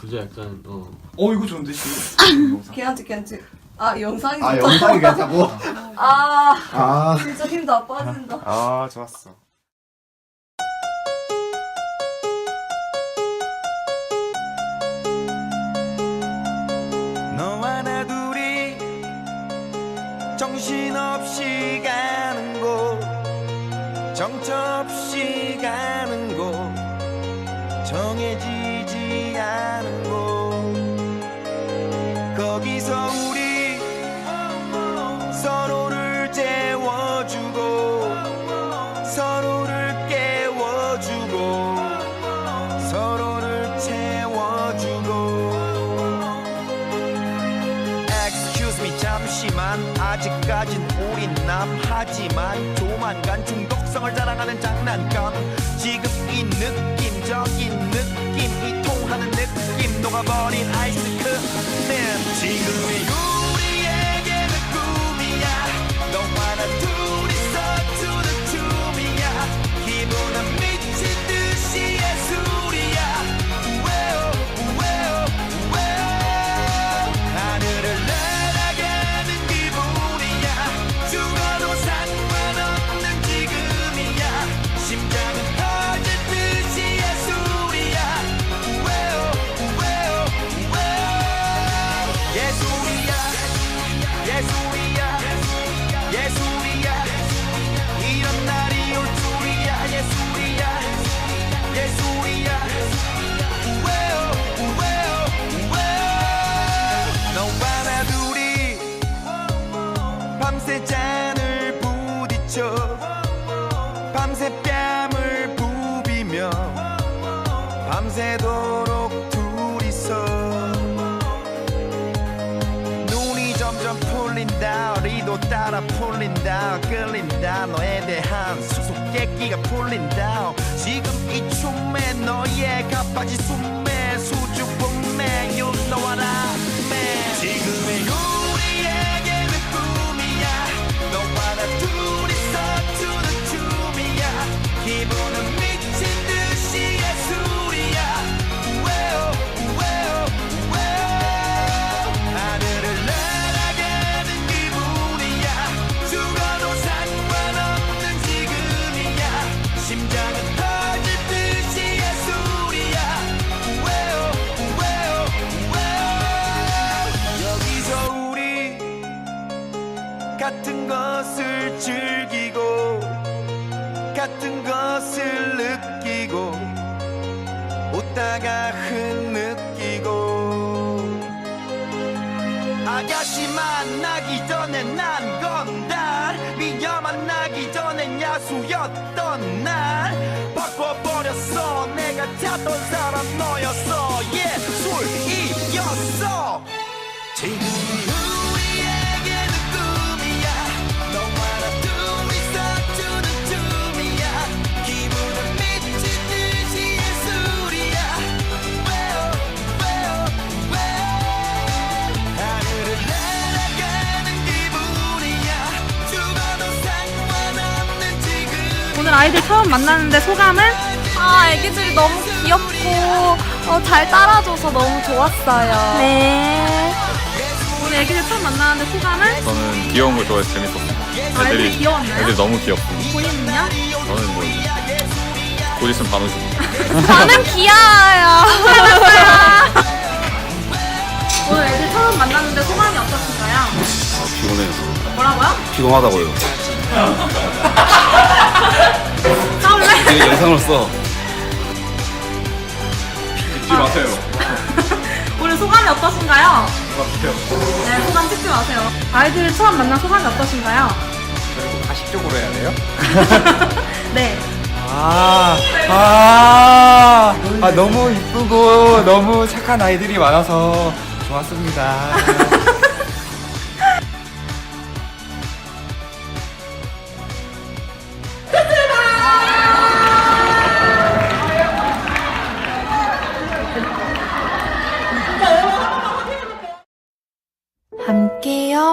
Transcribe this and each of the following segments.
그저 약간 어 어 이거 좋은데 씨. 영상. 괜찮지 괜찮지 아 영상이 아 좋다 영상이 괜찮고. 아 아. 진짜 힘도 안 빠진다 아 좋았어. 너와 나 둘이 정신없이 가는 곳 정처없이 가는 곳 정해지 아직까진 우린 남하지만 조만간 중독성을 자랑하는 장난감. 지금 이 느낌적인 느낌 이 통하는 느낌 녹아버린 아이스크림 지금이 우리에게는 꿈이야. 너와 나 둘이서 추는 춤이야. 기분은 밤새도록 둘이서 눈이 점점 풀린다 리도 따라 풀린다 끌린다. 너에 대한 수수께끼가 풀린다. 지금 이 춤에 너의 가빠지 숨에 수줍음에 You know what I mean 지금의 같은 것을 즐기고 같은 것을 느끼고 웃다가 흐느끼고. 아가씨 만나기 전에 난 건달 미녀 만나기 전엔 야수였던 날. 바꿔버렸어. 내가 찾던 사람 너였어. 예술이었어. 지금 아이들 처음 만났는데 소감은? 아 애기들이 너무 귀엽고 어, 잘 따라줘서 너무 좋았어요 네. 오늘 애기들 처음 만났는데 소감은? 저는 귀여운 걸 좋아해서 재밌었어요. 아, 애들이 귀여웠나요? 애들 너무 귀엽고 본인은요? 저는 뭐곧 있으면 반오죠. 저는 귀여워요 오늘 애들 처음 만났는데 소감이 어떠신가요? 피곤해요. 뭐라고요? 피곤하다고요. 되게 써. 잊지 마세요. 오늘 소감이 어떠신가요? 네, 소감 찍지 마세요. 아이들을 처음 만난 소감이 어떠신가요? 가식적으로 해야 돼요? 네. 아, 아, 아, 너무 이쁘고 너무 착한 아이들이 많아서 좋았습니다.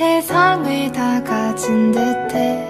세상을 다 가진 듯해.